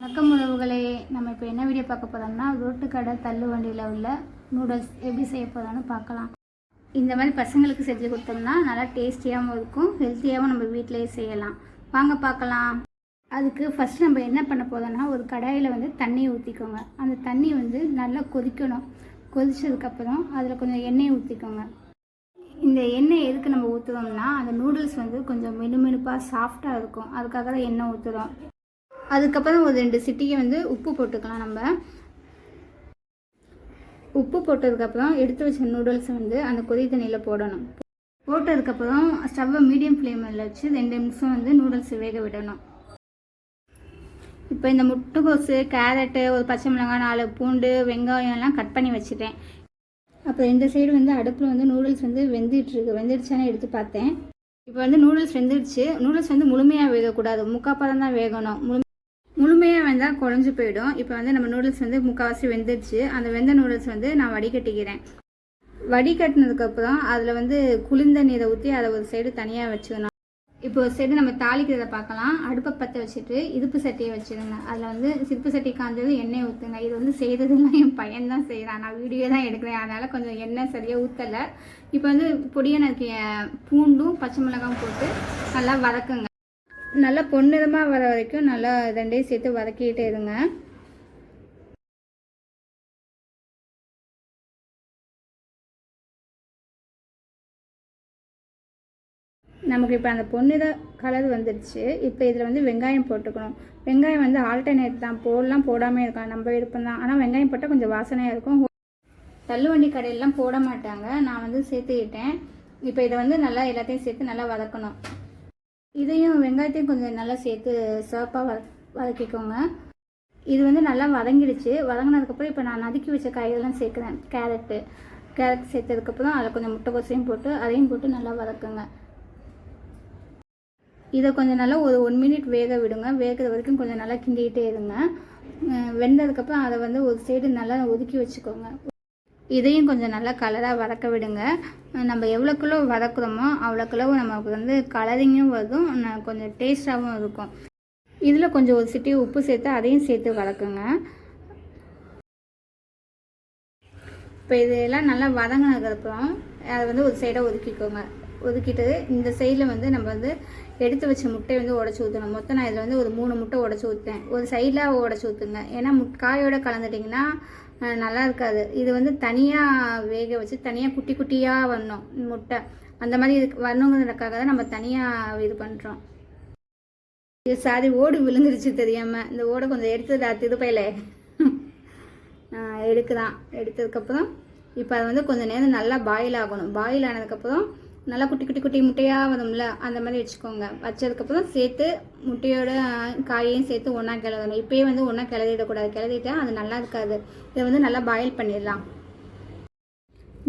வணக்கம் உறவுகளே. நம்ம இப்போ என்ன வீடியோ பார்க்க போகிறோம்னா ரோட்டு கடை தள்ளு வண்டியில் உள்ள நூடுல்ஸ் எப்படி செய்ய போகிறோம்னு பார்க்கலாம். இந்த மாதிரி பசங்களுக்கு செஞ்சு கொடுத்தோம்னா நல்லா டேஸ்டியாகவும் இருக்கும் ஹெல்த்தியாகவும் நம்ம வீட்டிலேயே செய்யலாம். வாங்க பார்க்கலாம். அதுக்கு ஃபஸ்ட் நம்ம என்ன பண்ண போதோம்னா ஒரு கடாயில் வந்து தண்ணி ஊற்றிக்கோங்க அந்த தண்ணி வந்து நல்லா கொதிக்கணும். கொதிச்சதுக்கப்புறம் அதில் கொஞ்சம் எண்ணெய் ஊற்றிக்கோங்க இந்த எண்ணெய் எதுக்கு நம்ம ஊற்றுறோம்னா அந்த நூடுல்ஸ் வந்து கொஞ்சம் மெனு மெனுப்பாக சாஃப்டாக இருக்கும். அதுக்காக தான் எண்ணெய் ஊற்றுறோம் அதுக்கப்புறம் ஒரு ரெண்டு சிட்டிகை வந்து உப்பு போட்டுக்கலாம் நம்ம. உப்பு போட்டதுக்கப்புறம் எடுத்து வச்ச நூடுல்ஸை வந்து அந்த கொதி தண்ணியில் போடணும். போட்டதுக்கப்புறம் ஸ்டவ்வை மீடியம் ஃப்ளேமில் வச்சு ரெண்டு நிமிஷம் வந்து நூடுல்ஸ் வேக விடணும். இப்போ இந்த முட்டைகோசு கேரட்டு ஒரு பச்சை மிளகாய் நாலு பூண்டு வெங்காயம் எல்லாம் கட் பண்ணி வச்சுட்டேன். அப்புறம் இந்த சைடு வந்து அடுப்பில் வந்து நூடுல்ஸ் வந்து வெந்துட்டுருக்கு வெந்துடுச்சானே எடுத்து பார்த்தேன். இப்போ வந்து நூடுல்ஸ் வெந்துடுச்சு. நூடுல்ஸ் வந்து முழுமையாக வேகக்கூடாது. முக்காப்பதம் தான் வேகணும். முழு முழுமையாக வெந்தால் குழஞ்சு போயிடும். இப்போ வந்து நம்ம நூடுல்ஸ் வந்து முக்கால்வாசி வெந்துடுச்சு. அந்த வெந்த நூடுல்ஸ் வந்து நான் வடிகட்டிக்கிறேன். வடிகட்டினதுக்கப்புறம் அதில் வந்து குளிர்ந்த நீரை ஊற்றி அதை ஒரு சைடு தனியாக வச்சுக்கணும். இப்போ ஒரு சைடு நம்ம தாளிக்கிறத பார்க்கலாம். அடுப்பை பற்ற வச்சுட்டு இடுப்பு சட்டியை வச்சுருங்க. அதில் வந்து சிற்பு சட்டி காஞ்சது எண்ணெய் ஊற்றுங்க இது வந்து செய்கிறதுலாம் என் பையன் தான் செய்கிறான் நான் வீடியோ தான் எடுக்கிறேன். அதனால் கொஞ்சம் எண்ணெய் சரியாக ஊற்றலை இப்போ வந்து பொடியை நறுக்கிய பூண்டும் பச்சை மிளகாவும் போட்டு நல்லா வதக்குங்க. நல்லா பொன்னிறமாக வர வரைக்கும் நல்லா ரெண்டையும் சேர்த்து வதக்கிக்கிட்டே இருங்க. நமக்கு இப்போ அந்த பொன்னிற கலர் வந்துடுச்சு இப்போ இதில் வந்து வெங்காயம் போட்டுக்கணும். வெங்காயம் வந்து ஆல்டர்னேட் தான். போடலாம் போடாமல் இருக்கலாம். நம்ம விருப்பம் தான். ஆனால் வெங்காயம் போட்டால் கொஞ்சம் வாசனையாக இருக்கும். தள்ளுவண்டி கடையிலலாம் போட மாட்டாங்க. நான் வந்து சேர்த்துக்கிட்டேன். இப்போ இதை வந்து நல்லா எல்லாத்தையும் சேர்த்து நல்லா வதக்கணும். இதையும் வெங்காயத்தையும் கொஞ்சம் நல்லா சேர்த்து சிவப்பாக வத வதக்கிக்கோங்க. இது வந்து நல்லா வதங்கிடுச்சு. வதங்கினதுக்கப்புறம் இப்போ நான் நதுக்கி வச்ச காய்கறிலாம் சேர்க்குறேன். கேரட்டு. கேரட் சேர்த்ததுக்கப்புறம் அதில் கொஞ்சம் முட்டைக்கோசையும் போட்டு அதையும் போட்டு நல்லா வதக்குங்க. இதை கொஞ்சம் நல்லா ஒரு ஒன் மினிட் வேக விடுங்க. வேகிற வரைக்கும் கொஞ்சம் நல்லா கிண்டிக்கிட்டே இருங்க. வெந்ததுக்கப்புறம் அதை வந்து ஒரு சைடு நல்லா ஒதுக்கி வச்சுக்கோங்க. இதையும் கொஞ்சம் நல்லா கலராக வதக்க விடுங்க. நம்ம எவ்வளோக்குள்ளோ வதக்குறோமோ அவ்வளோக்குள்ளோ நமக்கு வந்து கலரிங்கும் வரும் கொஞ்சம் டேஸ்டாகவும் இருக்கும். இதில் கொஞ்சம் ஒரு சிட்டி உப்பு சேர்த்து அதையும் சேர்த்து வதக்குங்க. இப்போ இதெல்லாம் நல்லா வதங்கினதுக்கப்புறம் அதை வந்து ஒரு சைடாக ஒதுக்கிக்கோங்க. ஒதுக்கிட்டு இந்த சைடில் வந்து நம்ம வந்து எடுத்து வச்ச முட்டையை வந்து உடச்சி ஊற்றணும் மொத்தம் நான் இதில் வந்து ஒரு மூணு முட்டை உடச்சி ஊற்றுறேன் ஒரு சைடில் உடச்சி ஊற்றுங்க ஏன்னா முட் காயோட கலந்துட்டிங்கன்னா நல்லா இருக்காது. இது வந்து தனியாக வேக வச்சு தனியாக குட்டி குட்டியாக வரணும் முட்டை. அந்த மாதிரி இதுக்கு வரணுங்கிறதுக்காக தான் நம்ம தனியாக இது பண்ணுறோம் இது சாரி ஓடு விழுந்துருச்சு தெரியாமல் இந்த ஓடை கொஞ்சம் எடுத்துடா திருப்பையில எடுக்குதான். எடுத்ததுக்கப்புறம் இப்போ அது வந்து கொஞ்சம் நேரம் நல்லா பாயில் ஆகணும். பாயில் ஆனதுக்கப்புறம் நல்லா குட்டி குட்டி குட்டி முட்டையாக வரும்ல அந்த மாதிரி வச்சுக்கோங்க. வச்சதுக்கப்புறம் சேர்த்து முட்டையோட காயையும் சேர்த்து ஒன்றா கிளறணும். இப்போயே வந்து ஒன்றா கிளறிடக்கூடாது. கிளறிட்டா அது நல்லா இருக்காது. இதை வந்து நல்லா பாயில் பண்ணிடலாம்.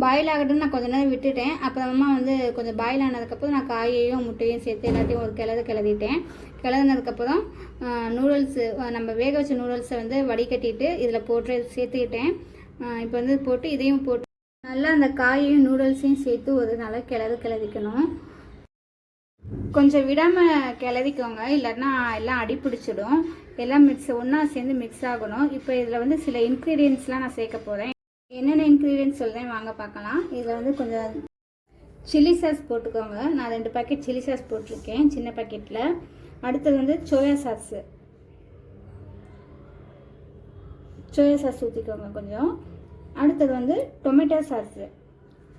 பாயில் ஆகட்டும் நான் கொஞ்ச நேரம் விட்டுட்டேன். அப்புறமா வந்து கொஞ்சம் பாயில் ஆனதுக்கப்புறம் நான் காயையும் முட்டையும் சேர்த்து எல்லாத்தையும் ஒரு கிளறு கிளறிட்டேன். கிளறினதுக்கப்புறம் நூடுல்ஸு நம்ம வேக வச்ச நூடுல்ஸை வந்து வடிகட்டிட்டு இதில் போட்டு சேர்த்துக்கிட்டேன். இப்போ வந்து போட்டு இதையும் போட்டு நல்லா அந்த காயையும் நூடுல்ஸையும் சேர்த்து ஒரு நல்லா கிளறு கிளறிக்கணும். கொஞ்சம் விடாமல் கிளறிக்கோங்க. இல்லைன்னா எல்லாம் அடி பிடிச்சிடும். எல்லாம் மிக்ஸ் ஒன்றா சேர்ந்து மிக்ஸ் ஆகணும். இப்போ இதில் வந்து சில இன்க்ரீடியன்ஸ்லாம் நான் சேர்க்க போகிறேன் என்னென்ன இன்க்ரீடியன்ஸ் சொல்கிறேன் வாங்க பார்க்கலாம். இதில் வந்து கொஞ்சம் சில்லி சாஸ் போட்டுக்கோங்க. நான் ரெண்டு பாக்கெட் சில்லி சாஸ் போட்டிருக்கேன் சின்ன பாக்கெட்டில் அடுத்தது வந்து சோயா சாஸு சோயா சாஸ் ஊற்றிக்கோங்க கொஞ்சம். அடுத்தது வந்து டொமேட்டோ சாஸு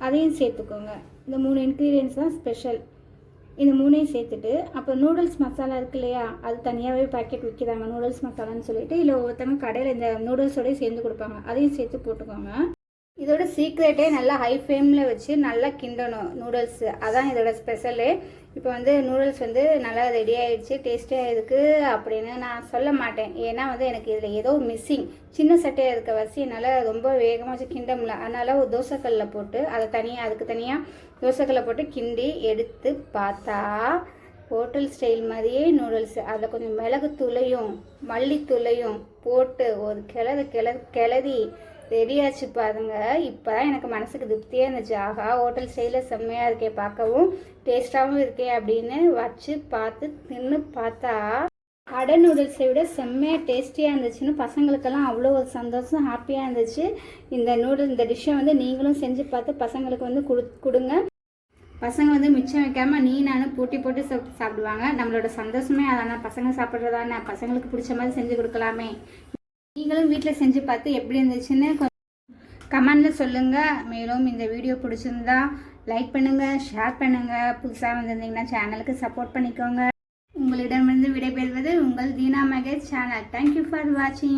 அதையும் சேர்த்துக்கோங்க. இந்த மூணு இன்க்ரீடியன்ஸ் தான் ஸ்பெஷல் இந்த மூணையும் சேர்த்துட்டு அப்போ நூடுல்ஸ் மசாலா இருக்கு இல்லையா? அது தனியாகவே பாக்கெட் விற்கிறாங்க நூடுல்ஸ் மசாலான்னு சொல்லிட்டு இல்லை ஒவ்வொருத்தவங்க கடையில் இந்த நூடுல்ஸோடய சேர்ந்து கொடுப்பாங்க. அதையும் சேர்த்து போட்டுக்கோங்க. இதோட சீக்ரெட்டே நல்லா ஹை ஃப்ளேமில் வச்சு நல்லா கிண்டணும் நூடுல்ஸு அதான் இதோட ஸ்பெஷலு இப்போ வந்து நூடுல்ஸ் வந்து நல்லா ரெடி ஆகிடுச்சு டேஸ்ட்டாக இருக்குது அப்படின்னு நான் சொல்ல மாட்டேன். ஏன்னா வந்து எனக்கு இதில் ஏதோ மிஸ்ஸிங் சின்ன சட்டையாக இருக்க வசி என்னால் ரொம்ப வேகமாக வச்சு கிண்ட முடியல. அதனால் ஒரு தோசைக்கல்ல போட்டு அதை தனியாக அதுக்கு தனியாக தோசைக்கல்ல போட்டு கிண்டி எடுத்து பார்த்தா ஹோட்டல் ஸ்டைல் மாதிரியே நூடுல்ஸ் அதில் கொஞ்சம் மிளகு துளையும் மல்லித்தூளையும் போட்டு ஒரு கிளறு கிளறு கிளறி ரெடியாச்சு பாருங்க. இப்போ தான் எனக்கு மனசுக்கு திருப்தியாக இருந்துச்சு. ஆகா ஹோட்டல் ஸ்டைலில் செம்மையாக இருக்கே பார்க்கவும் டேஸ்ட்டாகவும் இருக்கே அப்படின்னு வச்சு பார்த்து தின்னு பார்த்தா கடை நூடுல்ஸை விட செம்மையாக டேஸ்டியாக இருந்துச்சுன்னு பசங்களுக்கெல்லாம் அவ்வளோ ஒரு சந்தோஷம் ஹாப்பியாக இருந்துச்சு. இந்த நூடுல் இந்த டிஷ்ஷை வந்து நீங்களும் செஞ்சு பார்த்து பசங்களுக்கு வந்து கொடு கொடுங்க. பசங்க வந்து மிச்சம் வைக்காமல் நீ நானும் போட்டி போட்டு சாப்பிடுவாங்க. நம்மளோட சந்தோஷமே அதானே பசங்க சாப்பிட்றதானே பசங்களுக்கு பிடிச்ச மாதிரி செஞ்சு கொடுக்கலாமே. நீங்களும் வீட்டில் செஞ்சு பார்த்து எப்படி இருந்துச்சுன்னு கமெண்டில் சொல்லுங்கள் மேலும் இந்த வீடியோ பிடிச்சிருந்தா லைக் பண்ணுங்கள் ஷேர் பண்ணுங்கள் புதுசாக வந்திருந்தீங்கன்னா சேனலுக்கு சப்போர்ட் பண்ணிக்கோங்க. உங்களிடமிருந்து விடைபெறுவது உங்கள் Deena Mahesh channel. Thank you for வாட்சிங்